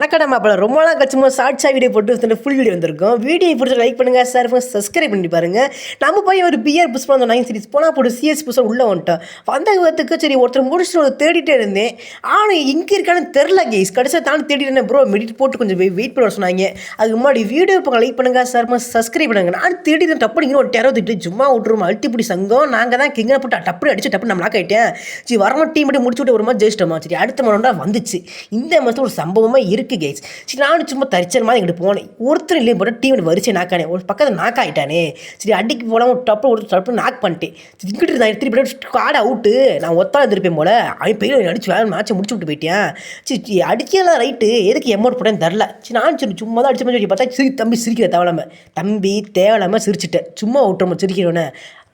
வணக்கம் நம்ம அப்போ ரொம்ப நாள் கழிச்சு ஷார்ட்ஸாக வீடியோ போட்டு வந்து ஃபுல் வீடியோ வந்திருக்கோம். வீடியோ பிடிச்ச லைக் பண்ணுங்கள் சார் சப்ஸ்கிரைப் பண்ணி பாருங்கள் நம்ம போய் ஒரு பிஆர் புஸ் பண்ண நைன் சீரிஸ் போனால் போட்டு சிஎஸ் புதுசாக உள்ளே வந்துட்டோம். வந்த விதத்துக்கு சரி ஒருத்தர் முடிச்சுட்டு ஒரு தேடிட்டே இருந்தேன். ஆனால் எங்கே இருக்கான்னு தெரில கேஸ் கடைசியாக தாண்டி தேடிட்டேன் ப்ரோ மெடிட் போட்டு கொஞ்சம் வெயிட் பண்ண சொன்னாங்க. அதுக்கு முன்னாடி வீடியோ இப்போ லைக் பண்ணுங்க சார் சப்ஸ்கிரைப் பண்ணுங்க. நான் தேடிட்டேன் டப்பு நீங்கள் ஒரு டெரோ திட்டு சும்மா விட்டுருமா அல்ட்டிப்பிடி சங்கம். நாங்கள் தான் கிங்க போட்டு டப்பு அடிச்சு டப்பு நம்ம லாக் ஆகிட்டேன் சரி வரமா டீம் மட்டும் முடிச்சு விட்டு ஒரு மாதிரி ஜெயிச்சிட்டோமா? சரி அடுத்த மணி வந்துச்சு. இந்த மாதத்தில் ஒரு சம்பவமாக இருக்குது கேஸ் சரி நானும் சும்மா தரிச்சல் மாதிரி இங்கிட்டு போனேன். ஒருத்தர் இல்லையும் போட்டால் டீம் வரிசை நாக்கானே ஒரு பக்கத்தில் நாக் ஆகிட்டானே சரி அடிக்கு போகலாம் ஒரு டப்பு ஒரு டப்பு நாக் பண்ணிட்டேன். சரி இங்கிட்டு நான் திருப்பி காடை அவுட்டு நான் ஒத்தாள் இருந்திருப்பேன் போல. அவன் பெரிய அடிச்சு வேலை மேட்ச்சை முடிச்சு விட்டு போயிட்டேன் சரி அடிக்கலாம் ரைட்டு எதுக்கு எமௌண்ட் போட்டேன்னு தெரில சரி நான் சரி சும்மா தான் அடிச்ச மாதிரி பார்த்தா சிரி தம்பி சிரிக்கிற தேவலாம தம்பி தேவலாமல் சிரிச்சிட்டேன். சும்மா விட்டுறோம் சிரிக்கிறோன்னே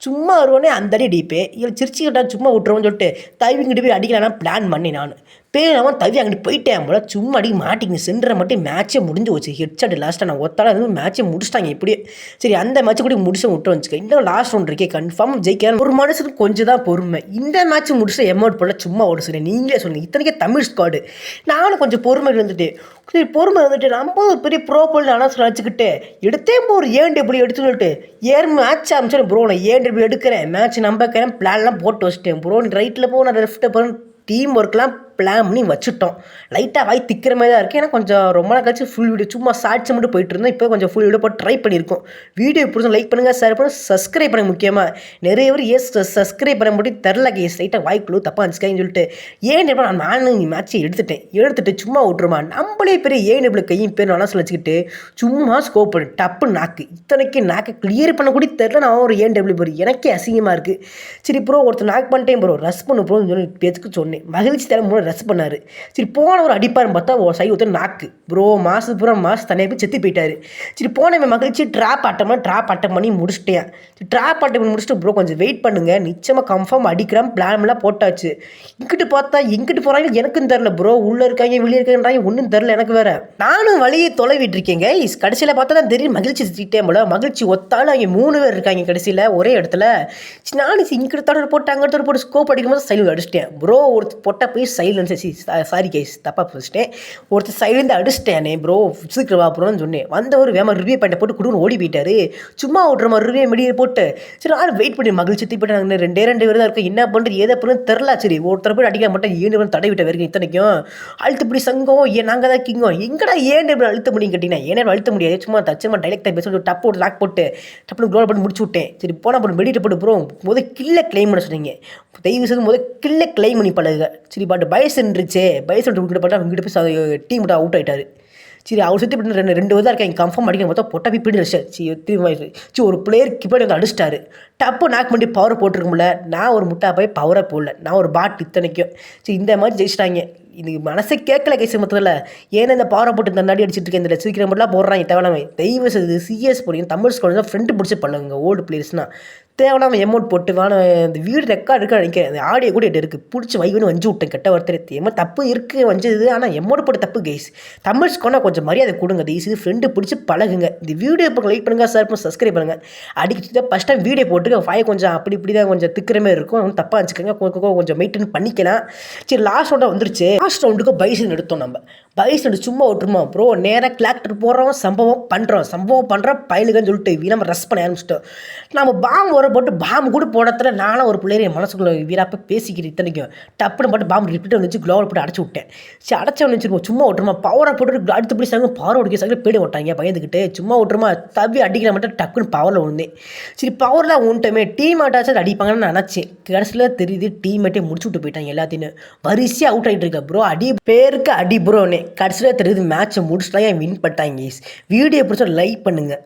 சும்மா வருவோன்னே அந்த அடி அடிப்பேன். இல்லை சிரிச்சுக்கிட்டா சும்மா விட்டுருவோன்னு சொல்லிட்டு தைவிங்கிட்டு போய் அடிக்கலாம்னா பிளான் பண்ணி நான். பேரவன் தவி அங்கிட்டு போயிட்டேன் போல. சும்மா அடிக்க மாட்டிங்க சென்ற மட்டும் மேட்ச்சே முடிஞ்சு போச்சு. ஹெட்ஷாட் லாஸ்ட்டாக நான் ஒத்தால இருந்து மேட்ச்சே முடிச்சிட்டாங்க இப்படியே. சரி அந்த மேட்ச்சை கூட முடிச்சு விட்டு வச்சுக்க. இன்னும் லாஸ்ட் ஒன்று இருக்கே. கன்ஃபார்ம் ஜெயிக்க ஒரு மனுஷனுக்கு கொஞ்சம் தான் பொறுமை. இந்த மேட்ச் முடிச்சு எமௌண்ட் போல சும்மா ஓட சொல்லி. நீங்களே சொல்லுங்கள் இத்தனைக்கே தமிழ் ஸ்குவாடு நானும் கொஞ்சம் பொறுமை இருந்துட்டு சரி பொறுமை இருந்துட்டு நம்ம ஒரு பெரிய ப்ரோ போல் அனௌன்ஸ் வச்சுக்கிட்டு எடுத்தே போ ஒரு ஏன் இப்படி எடுத்து சொல்லிட்டு ஏன் மேட்ச் அமைச்சேன் ப்ரோ நான் ஏன் எப்படி எடுக்கிறேன்? மேட்ச் நம்பக்கிறேன் பிளான்லாம் போட்டு வச்சுட்டேன். ப்ரோ நீ ரைட்டில் போ நான் லெஃப்ட்டில் போகிறேன் டீம் ஒர்க்லாம் பிளான் பண்ணி வச்சுட்டோம். லைட்டாக வாய் திக்கிற மாதிரி தான் இருக்குது ஏன்னா கொஞ்சம் ரொம்ப நாள் கழிச்சு ஃபுல் வீடியோ சும்மா ஷார்ட்ஸ் மட்டும் போயிட்டு இருந்தோம். இப்போ கொஞ்சம் ஃபுல் வீடியோ போட்டு ட்ரை பண்ணியிருக்கோம். வீடியோ பிடிச்சி லைக் பண்ணுங்கள் ஷேர் பண்ணுங்கள் சப்ஸ்கிரைப் பண்ணுங்க முக்கியமாக நிறைய பேர் ஏஸ் சப்ஸ்கிரைப் பண்ண முடியும். தெரில கேஸ் லைட்டாக வாய்க்குழு தப்பாக இருந்துச்சுக்கான்னு சொல்லிட்டு. ஏன் டேபிள் நான் நானும் மேட்ச்சை எடுத்துட்டேன். எடுத்துட்டு சும்மா விட்டுருமா. நம்மளே பெரிய ஏன் டேபிள் கையும் பேர் நல்லா சொல்ல வச்சுக்கிட்டு சும்மா ஸ்கோப் பண்ணு. டப்பு நாக்கு இத்தனைக்கு நாக்கை கிளியர் பண்ணக்கூடிய தெரில நான் ஒரு ஏன் டேபிள் ப்ரோ எனக்கே அசிங்கமாக இருக்குது சரி ப்ரோ ஒருத்தர் நாக் பண்ணிட்டேன் ப்ரோ ரஸ் பண்ணு ப்ரோன்னு சொல்லி பேச்சுக்கு சொன்னேன். மகிழ்ச்சி தர மூணு ரஸ் பண்ணார். சரி போன ஒரு அடிப்பாருன்னு பார்த்தா ஒரு சை ஒருத்தர் நாக்கு. ப்ரோ மாசு பூரா மாசு தனியாக போய் செத்து போயிட்டார். சரி போனவன் மகிழ்ச்சி ட்ராப் அட்டம் ட்ராப் அட்டம் பண்ணி முடிச்சிட்டேன். சரி ட்ராப் ஆட்டம் பண்ணி முடிச்சுட்டு ப்ரோ கொஞ்சம் வெயிட் பண்ணுங்க. நிச்சயமாக கன்ஃபார்ம் அடிக்கிறான் பிளான்லாம் போட்டாச்சு. இங்கிட்டு பார்த்தா எங்கிட்டு போகிறாங்க எனக்கும் தெரில ப்ரோ. உள்ளே இருக்காங்க வெளியே இருக்காங்கன்றாங்க ஒன்றும் தெரில எனக்கு வேறு. நானும் வழியை தொலைவிட்டு இருக்கேங்க கடைசியில் பார்த்தா தான் தெரியும் மகிழ்ச்சி திட்டேன் போல. மகிழ்ச்சி ஒத்தாலும் அவங்க மூணு பேர் இருக்காங்க கடைசியில் ஒரே இடத்துல. சரி, நானும் இங்கிட்ட தடவை போட்டு அங்கிட்ட போட்டு ஸ்கோப் அடிக்கும்போது சைலண்ட் அடிச்சிட்டேன். ப்ரோ ஒருத்தர் பொட்டை போய் சைலன்ஸ் சாரி கைஸ் தப்பாக பிடிச்சிட்டேன் ஒருத்தர் சைலண்ட் அடிச்சிட்டேனே ப்ரோ சீக்கிரம் வா ப்ரோன்னு சொன்னேன் வந்தவர் வேமா ரிவ்யூ பண்ணிட்ட போட்டு குடுன்னு ஓடி போயிட்டாரு. சும்மா ஓட்டுற மாதிரி ரிவ்யூ மெடியே போட்டு. சரி நானும் வெயிட் பண்ணி மகிழ்ச்சி சுற்றி நாங்கள் ரெண்டே ரெண்டு பேர் தான் இருக்கும் என்ன பண்ணுறது ஏதோ பண்ணுறது தெரில சரி ஒருத்தர் போய் அடிக்க மாட்டேன். ஏன் வந்து தடை விட்ட வரைக்கும் இத்தனைக்கும்? அழுத்தப்படி சங்கம். ஏன் நாங்கள் தான் கிங்கம் எங்கடா ஏன் இப்படி அழுத்த முடியும் கேட்டிங்கன்னா ஏன்னா அழுத்த முடியாது? சும்மா தச்சுமா டைலக்டாக பேச டப்பு போட்டு லாக் போட்டு டப்புனு க்ளோல் பண்ணி முடிச்சு விட்டேன். சரி போனால் போட்டு மெடிட்டு போட்டு ப்ரோ முதல் கில்ல கிளைம் பண்ண சொன்னீங்க. தயவு செய்து முதல் கில்ல கிளைம் பண்ணி பழகுங்க. சரி பைசன் பயசன்றுச்சே. பயசன் கிட்ட பார்த்தா அவங்க போய் டீம் மட்டும் அவுட் ஆயிட்டாரு. சரி அவர் சுற்றி பண்ணி ரெண்டு ரெண்டு தான் இருக்காங்க கன்ஃபார்ம் அடிக்க மொத்தம் பொட்டா பிப்பிடி பிடி சி திரும்ப சி ஒரு பிளேயர் கிப்படி வந்து அடிச்சிட்டாரு. டப்பு நாக் பண்ணி பவர் போட்டிருக்கும்ல. நான் ஒரு முட்டா போய் பவரை போடல. நான் ஒரு பாட் இத்தனைக்கும். சரி இந்த மாதிரி ஜெயிச்சிட்டாங்க. இன்னைக்கு மனசே கேட்கல கைஸ் மொத்தத்தில். ஏன்னா இந்த பவரை போட்டு இந்த நடி அடிச்சிட்டு இருக்கேன்? இந்த சீக்கிரம் மட்டும் போடுறாங்க. தேவையான தயவு செய்து சிஎஸ் போடுங்க. தமிழ் ஸ்கூல் தான் ஃப்ரெண்டு பிடிச்சி பண்ணுங்க ஓல்டு பிளேயர்ஸ்னால் தேவையில்லாமல் எமௌண்ட் போட்டு வேணும் இந்த வீடு ரெக்கார்டு இருக்க நினைக்கிறேன். அந்த ஆடியோ கூட என்கிட்ட இருக்குது பிடிச்சி வைவனு வஞ்சு விட்டேன். கெட்ட ஒருத்தர் ஏமா தப்பு இருக்குது வஞ்சது ஆனால் எமௌண்ட் போட்டு தப்பு கேஸ் தமிழ் ஸ்கோனா கொஞ்சம் மரியாதை கொடுங்க தயவு ஃப்ரெண்டு பிடிச்சி பழகுங்க. இந்த வீடியோ இப்போ லைக் பண்ணுங்கள் சார் பண்ணி சப்ஸ்கிரைப் பண்ணுங்கள் அடிக்கிட்டு ஃபஸ்ட் டைம் வீடியோ போட்டு வாய் கொஞ்சம் அப்படி இப்படி தான் கொஞ்சம் திக்கிற மாதிரி இருக்கும். ஒன்றும் தப்பாக வச்சுக்கோங்க. கொஞ்சம் மெயின்டைன் பண்ணிக்கலாம். சரி லாஸ்ட் ரவுண்டாக வந்துருச்சு. லாஸ்ட் ரவுண்டுக்கு பைசன் எடுத்தோம் நம்ம. பைசன் சும்மா விட்டுருமா ப்ரோ நேராக கிளாக்டர் போடுறோம் சம்பவம் பண்ணுறோம் சம்பவம் பண்ணுறோம் பயலுகன்னு சொல்லிட்டு நம்ம ரஸ் பண்ண ஆரம்பிச்சிட்டோம். நம்ம பாம்பு வர போட்டு பாம்பு கூட போடத்துல நானும் ஒரு பிள்ளைய என் மனசுக்குள்ள வீராப்ப பேசிக்கிறேன் இத்தனைக்கும். டப்புன்னு போட்டு பாம்பு ரிப்பீட் வந்துச்சு க்ளோவில் போட்டு அடைச்சி விட்டேன். சரி அடைச்சவன் வச்சுருப்போம் சும்மா விட்டுருமா? பவரை போட்டு அடுத்தபடி சாங்க பவர் அடிக்க சாங்க பேடி விட்டாங்க பயந்துக்கிட்டு சும்மா விட்டுருமா? தவி அடிக்கிற மட்டும் டக்குன்னு பவரில் விழுந்தேன். சரி பவரில் உண்டுமே. டீம் ஆட்டாச்சும் அடிப்பாங்கன்னு நினச்சேன். கடைசியில் தெரியுது டீம் ஆட்டே முடிச்சு விட்டு போயிட்டாங்க எல்லாத்தையும். வரிசையாக அவுட் ஆகிட்டு இருக்க ப்ரோ அடி பேருக்கு அடி ப்ரோனே கடைசியில் தெரியுது மேட்ச்சை முடிச்சுட்டாங்க வின் பண்ணிட்டாங்க வீடியோ பிடிச்சா லைக் பண்ணுங்கள்